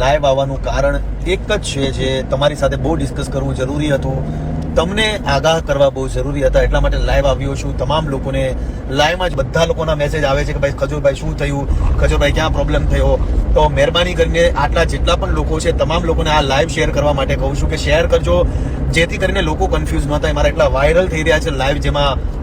Live આવવાનું કારણ એક જ છે જે તમારી સાથે બહુ ડિસ્કસ કરવું જરૂરી હતું. તમને આગાહ કરવા બહુ જરૂરી હતા, એટલા માટે લાઈવ આવ્યો છું. તમામ લોકોને લાઈવમાં જ બધા લોકોના મેસેજ આવે છે કે ભાઈ, ખજૂરભાઈ, શું થયું? ખજૂરભાઈ, ક્યાં પ્રોબ્લેમ થયો? તો મહેરબાની કરીને આટલા જેટલા પણ લોકો છે, તમામ લોકોને આ લાઈવ શેર કરવા માટે કહું છું કે શેર કરજો. જેથી કરીને લોકો કન્ફ્યુઝ ન થાય. મારા એટલા વાયરલ થઈ રહ્યા છે લાઈવ જેમાં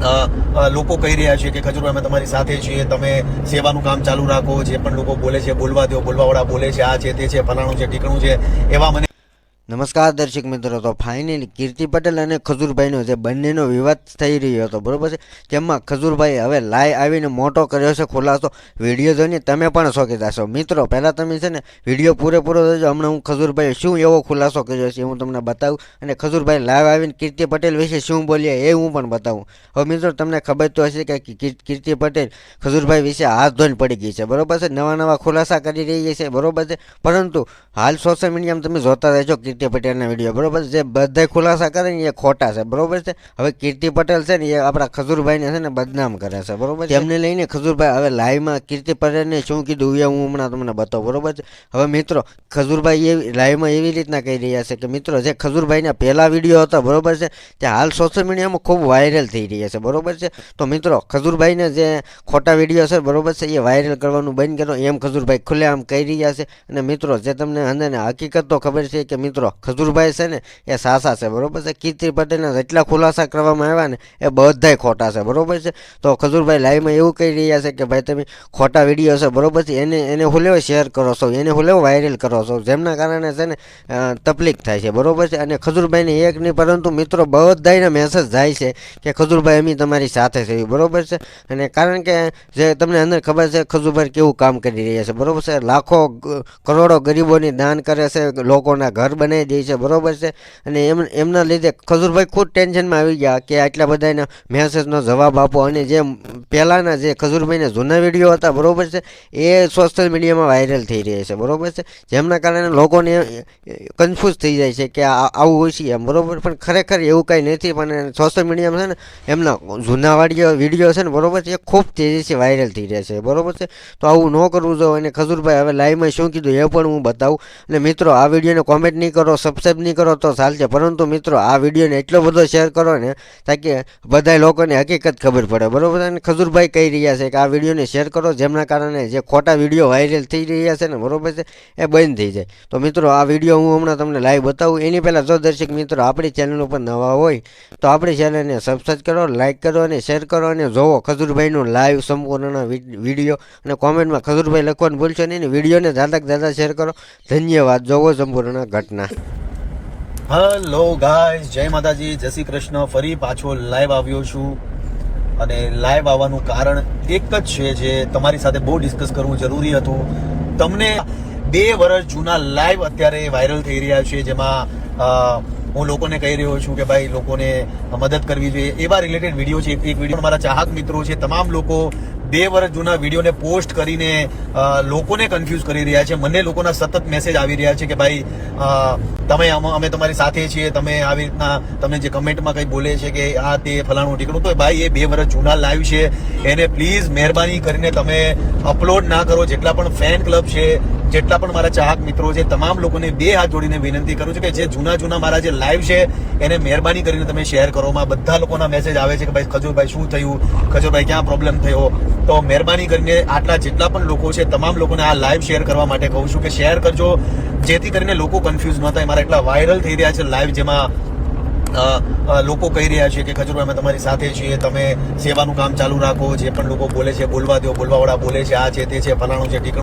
લોકો કહી રહ્યા છે કે ખજુરભાઈ અમે તમારી સાથે છીએ, તમે સેવાનું કામ ચાલુ રાખો, જે પણ લોકો બોલે છે, બોલવા દો, બોલવાવાળા બોલે છે, આ છે, તે છે, ફલાણું છે ટીકણું છે, એવા મને નમસ્કાર દર્શક મિત્રો, તો ફાઇનલી કીર્તિ પટેલ અને ખજૂરભાઈનો જે બંનેનો વિવાદ થઈ રહ્યો હતો, બરાબર છે? તેમાં ખજૂરભાઈ હવે લાઈ આવીને મોટો કર્યો છે ખુલાસો. વીડિયો જોઈને તમે પણ શોખી થશો મિત્રો, પહેલાં તમે છે ને વીડિયો પૂરેપૂરો જોજો. હમણાં હું ખજૂરભાઈ શું એવો ખુલાસો કર્યો છે હું તમને બતાવું. અને ખજૂરભાઈ લાઈવ આવીને કીર્તિ પટેલ વિશે શું બોલ્યા એ હું પણ બતાવું. હવે મિત્રો, તમને ખબર તો હશે કે કીર્તિ પટેલ ખજૂરભાઈ વિશે હાથ ધોઈને પડી ગઈ છે. બરાબર છે? નવા નવા ખુલાસા કરી રહી છે, બરોબર છે? પરંતુ હાલ સોશિયલ મીડિયામાં તમે જોતા રહેજો, કીર્તિ પટેલના વીડિયો. બરોબર છે? જે બધા ખુલાસા કરે ને એ ખોટા છે. બરોબર છે? હવે કીર્તિ પટેલ છે ને એ આપણા ખજૂરભાઈને છે ને બદનામ કરે છે. બરોબર છે? તેમને લઈને ખજૂરભાઈ હવે લાઈવમાં કીર્તિ પટેલને શું કીધું એ હું હમણાં તમને બતાવું. બરોબર છે? હવે મિત્રો, ખજૂરભાઈ એ લાઈવમાં એવી રીતના કહી રહ્યા છે કે મિત્રો, જે ખજૂરભાઈના પહેલા વીડિયો હતા, બરોબર છે? તે હાલ સોશિયલ મીડિયામાં ખૂબ વાયરલ થઈ રહ્યા છે. બરોબર છે? તો મિત્રો, ખજૂરભાઈને જે ખોટા વીડિયો છે, બરોબર છે, એ વાયરલ કરવાનું બંધ કરો. એમ ખજૂરભાઈ ખુલ્લેઆમ કહી રહ્યા છે. અને મિત્રો, જે તમને અંદર હકીકત તો ખબર છે કે મિત્રો ખજૂરભાઈ છે ને, એ સાસા છે, બરોબર છે? કીર્તિ પટેલના જેટલા ખુલાસા કરવામાં આવ્યા ને, એ બધાય ખોટા છે, બરોબર છે? તો ખજૂરભાઈ લાઈવમાં એવું કહી રહ્યા છે કે, ભાઈ, તમે ખોટા વીડિયો છે, બરોબર છે? એને એને હું લેવો શેર કરો છો? એને હું લેવો વાયરલ કરો છો? જેમના કારણે છે ને તકલીફ થાય છે, બરોબર છે? અને ખજૂરભાઈને એક નહીં, પરંતુ મિત્રો બધાને મેસેજ જાય છે કે, ખજૂરભાઈ, અમે તમારી સાથે છે બરોબર છે? અને કારણ કે જે તમને અંદર ખબર છે, ખજૂરભાઈ કેવું કામ કરી રહ્યા છે, બરોબર છે? લાખો કરોડો ગરીબોની દાન કરે છે, લોકોના ઘર બનાવી દે છે, બરોબર છે? અને એમ, એમના લીધે ખજૂરભાઈ ખુદ ટેન્શનમાં આવી ગયા કે આટલા બધાના મેસેજનો જવાબ આપો. અને જે પહેલાંના જે ખજૂરભાઈના જૂના વીડિયો હતા, બરોબર છે? એ સોશિયલ મીડિયામાં વાયરલ થઈ રહ્યા છે, બરોબર છે? જેમના કારણે લોકોને કન્ફ્યુઝ થઈ જાય છે કે આવું હોય છે એમ, બરોબર? પણ ખરેખર એવું કાંઈ નથી, પણ સોશિયલ મીડિયામાં છે ને, એમના જૂના વાડિયો વીડિયો છે ને, બરોબર છે? એ ખૂબ તેજીથી વાયરલ થઈ રહ્યા છે, બરોબર છે? તો આવું ન કરવું જોઈએ. અને ખજૂરભાઈ હવે લાઈવમાં શું કીધું એ પણ હું બતાવું. અને મિત્રો, આ વિડીયોને કોમેન્ટ નહીં કરો સબસ્ક્રાઈબ નહીં કરો તો ચાલશે. પરંતુ મિત્રો, આ વિડીયોને એટલો બધો શેર કરો ને, તાકે બધા લોકોને હકીકત ખબર પડે. બરોબર? અને ખજૂરભાઈ કહી રહ્યા છે કે આ વિડીયોને શેર કરો, જેમના કારણે જે ખોટા વીડિયો વાયરલ થઈ રહ્યા છે ને, બરોબર છે? એ બંધ થઈ જાય. તો મિત્રો, આ વીડિયો હું હમણાં તમને લાઈવ બતાવું. એની પહેલાં જો દર્શક મિત્રો આપણી ચેનલ ઉપર નવા હોય, તો આપણી ચેનલને સબસ્ક્રાઈબ કરો લાઈક કરો અને શેર કરો અને જોવો ખજૂરભાઈનું લાઈવ સંપૂર્ણ વીડિયો. અને કોમેન્ટમાં ખજૂરભાઈ લખવાનું ભૂલશો નહીં વિડીયોને દાદાક દાદા શેર કરો. ધન્યવાદ. જોવો સંપૂર્ણ ઘટના. હલો ગાય જય માતાજી, જય શ્રી કૃષ્ણ. ફરી પાછો લાઈવ આવ્યો છું. અને લાઈવ આવવાનું કારણ એક જ છે જે તમારી સાથે બહુ ડિસ્કસ કરવું જરૂરી હતું. તમને બે વર્ષ જૂના લાઈવ અત્યારે વાયરલ થઈ રહ્યા છે, જેમાં હું લોકોને કહી રહ્યો છું કે ભાઈ, લોકોને મદદ કરવી જોઈએ. એવા રિલેટેડ વીડિયો છે. એક વીડિયો મારા ચાહક મિત્રો છે. તમામ લોકો બે વર્ષ જૂના વિડીયોને પોસ્ટ કરીને લોકોને કન્ફ્યુઝ કરી રહ્યા છે. મને લોકોના સતત મેસેજ આવી રહ્યા છે કે ભાઈ તમે અમે તમારી સાથે છીએ, તમે આવી રીતના તમને જે કમેન્ટમાં કંઈ બોલે છે કે આ તે ફલાણું ઠીકણું તો ભાઈ, એ બે વર્ષ જૂના લાઈવ છે. એને પ્લીઝ મહેરબાની કરીને તમે અપલોડ ના કરો. જેટલા પણ ફેન ક્લબ છે જેટલા પણ મારા ચાહક મિત્રો છે, તમામ લોકોને બે હાથ જોડીને વિનંતી કરું છું કે જે જૂના જૂના મારા જે લાઈવ છે, એને મહેરબાની કરીને તમે શેર કરો. માં બધા લોકોના મેસેજ આવે છે કે ભાઈ, ખજુરભાઈ, શું થયું? ખજુરભાઈ, ક્યાં પ્રોબ્લેમ થયો? તો મહેરબાની કરીને આટલા જેટલા પણ લોકો છે, તમામ લોકોને આ લાઈવ શેર કરવા માટે કહું છું કે શેર કરજો. જેથી કરીને લોકો કન્ફ્યુઝ ન થાય. મારા એટલા વાયરલ થઈ રહ્યા છે લાઈવ જેમાં લોકો કહી રહ્યા છે કે ખજુરભાઈ, અમે તમારી સાથે છીએ. તમે સેવાનું કામ ચાલુ રાખો. જે પણ લોકો બોલે છે, બોલવા દો. બોલવાવાળા બોલે છે, આ છે, તે છે, ફલાણું છે ઠીકણું